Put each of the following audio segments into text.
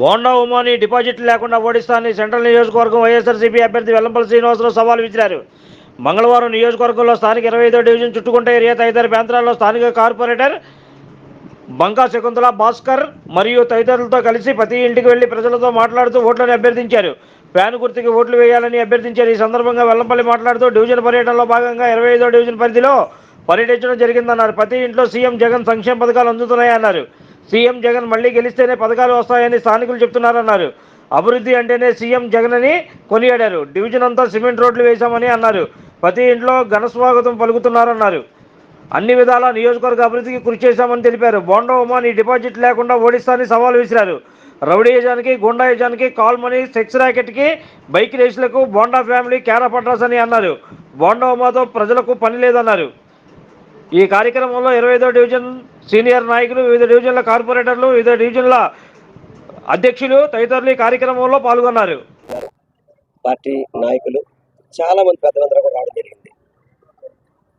బోండా ఉమాని డిపాజిట్లు లేకుండా ఓడిస్తానని సెంట్రల్ నియోజకవర్గం వైఎస్ఆర్సీపీ అభ్యర్థి వెల్లంపల్లి శ్రీనివాసరావు సవాల్ విసిరారు. మంగళవారం నియోజకవర్గంలో స్థానిక ఇరవై ఐదో డివిజన్ చుట్టుకుంట ఏరియా తదితర ప్రాంతాల్లో స్థానిక కార్పొరేటర్ బంకా శకుంతల భాస్కర్ మరియు తదితరులతో కలిసి ప్రతి ఇంటికి వెళ్ళి ప్రజలతో మాట్లాడుతూ ఓట్లను అభ్యర్థించారు. ఫ్యాన్ గుర్తుకి ఓట్లు వేయాలని అభ్యర్థించారు. ఈ సందర్భంగా వెల్లంపల్లి మాట్లాడుతూ డివిజన్ పర్యటనలో భాగంగా ఇరవై ఐదో డివిజన్ పరిధిలో పర్యటించడం జరిగిందన్నారు. ప్రతి ఇంట్లో సీఎం జగన్ సంక్షేమ పథకాలు అందుతున్నాయన్నారు. సీఎం జగన్ మళ్ళీ గెలిస్తేనే పథకాలు వస్తాయని స్థానికులు చెప్తున్నారన్నారు. అభివృద్ధి అంటేనే సీఎం జగన్ అని కొనియాడారు. డివిజన్ అంతా సిమెంట్ రోడ్లు వేశామని అన్నారు. ప్రతి ఇంట్లో ఘన స్వాగతం పలుకుతున్నారన్నారు. అన్ని విధాల నియోజకవర్గ అభివృద్ధికి కృషి చేశామని తెలిపారు. బోండా ఉమాని డిపాజిట్ లేకుండా ఓడిస్తానని సవాల్ విసిరారు. రౌడీయజానికి గుండాయజానికి కాల్ మనీ సెక్స్ ర్యాకెట్కి బైక్ రేసులకు బోండా ఫ్యామిలీ కేరా పడ్రాస్ అని అన్నారు. బోండా ఉమాతో ప్రజలకు పని లేదన్నారు. ఈ కార్యక్రమంలో ఇరవై డివిజన్ సీనియర్ నాయకులు వివిధ డివిజన్ల కార్పొరేటర్లు వివిధ డివిజన్ల అధ్యక్షులు తదితరులు ఈ కార్యక్రమంలో పాల్గొన్నారు. పార్టీ నాయకులు చాలా మంది పెద్దలందరూ కూడా రావడం జరిగింది.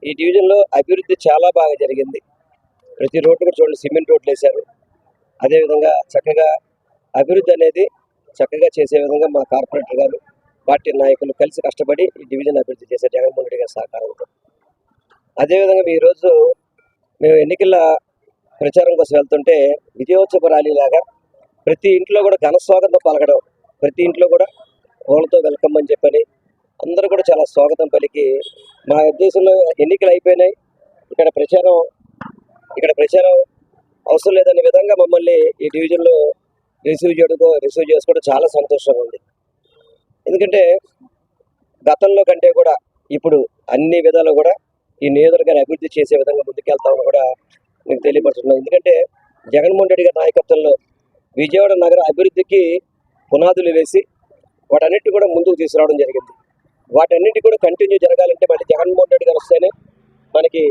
ఈ డివిజన్లో అభివృద్ధి చాలా బాగా జరిగింది. ప్రతి రోడ్డు కూడా చూడండి సిమెంట్ రోడ్లు వేశారు. అదేవిధంగా చక్కగా అభివృద్ధి అనేది చక్కగా చేసే విధంగా మా కార్పొరేటర్ గారు పార్టీ నాయకులు కలిసి కష్టపడి ఈ డివిజన్ అభివృద్ధి చేశారు. జగన్మోహన్ రెడ్డి గారి సహకారంతో. అదేవిధంగా ఈరోజు మేము ఎన్నికల ప్రచారం కోసం వెళ్తుంటే విజయోత్సవ ర్యాలీ లాగా ప్రతి ఇంట్లో కూడా ఘన స్వాగతం పలకడం. ప్రతి ఇంట్లో కూడా వాళ్ళతో వెల్కమ్ అని చెప్పని అందరూ కూడా చాలా స్వాగతం పలికి మా ఉద్దేశంలో ఎన్నికలు అయిపోయినాయి. ఇక్కడ ప్రచారం ఇక్కడ ప్రచారం అవసరం లేదనే విధంగా మమ్మల్ని ఈ డివిజన్లో రిసీవ్ చేయడంతో రిసీవ్ చేసుకోవడం చాలా సంతోషంగా ఉంది. ఎందుకంటే గతంలో కంటే కూడా ఇప్పుడు అన్ని విధాలు కూడా ఈ నియోజకవర్గాన్ని అభివృద్ధి చేసే విధంగా ముందుకెళ్తామని కూడా మీకు తెలియపరుస్తున్నాం. ఎందుకంటే జగన్మోహన్ రెడ్డి గారి నాయకత్వంలో విజయవాడ నగర అభివృద్ధికి పునాదులు వేసి వాటన్నిటి కూడా ముందుకు తీసుకురావడం జరిగింది. వాటన్నిటి కూడా కంటిన్యూ జరగాలంటే మళ్ళీ జగన్మోహన్ రెడ్డి గారు వస్తేనే మనకి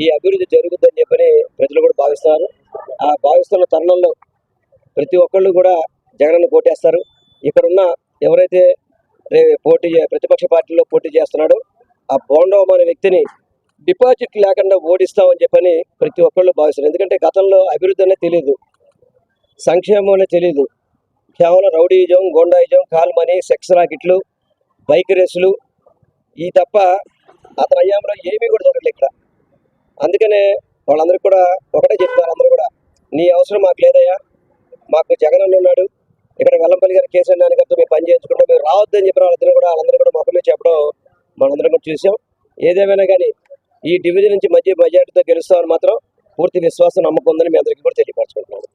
ఈ అభివృద్ధి జరుగుతుందని చెప్పని ప్రజలు కూడా భావిస్తున్నారు. ఆ భావిస్తున్న తరుణంలో ప్రతి ఒక్కళ్ళు కూడా జగన్ను పోటేస్తారు. ఇక్కడున్న ఎవరైతే రే- పోటీ ప్రతిపక్ష పార్టీలో పోటీ చేస్తున్నాడో ఆ బోండవం అనే వ్యక్తిని డిపాజిట్ లేకుండా ఓడిస్తామని చెప్పని ప్రతి ఒక్కళ్ళు భావిస్తారు. ఎందుకంటే గతంలో అభివృద్ధి అనేది తెలియదు సంక్షేమం అనేది తెలియదు కేవలం rowdyism goondaism call money sex రాకెట్లు bike రేసులు ఈ తప్ప అతని అయ్యాంలో ఏమీ కూడా జరగలేదు ఇక్కడ. అందుకనే వాళ్ళందరూ కూడా ఒకటే చెప్తారు అందరూ కూడా. నీ అవసరం మాకు లేదయ్యా. మాకు జగన్ ఉన్నాడు. ఇక్కడ వెల్లంపల్లి గారి కేసీ నాన్నగారితో మేము పని చేయించుకుంటాం. మేము రావద్దని చెప్పిన వాళ్ళందరూ కూడా వాళ్ళందరూ కూడా మొక్కమే చెప్పడం మనందరం కూడా చూసాం. ఏదేమైనా కానీ ఈ డివిజన్ నుంచి మధ్య మెజార్టీతో గెలుస్తామని మాత్రం పూర్తి విశ్వాసం నమ్మకం ఉందని మీ అందరికీ కూడా తెలియపరచుకుంటున్నాను.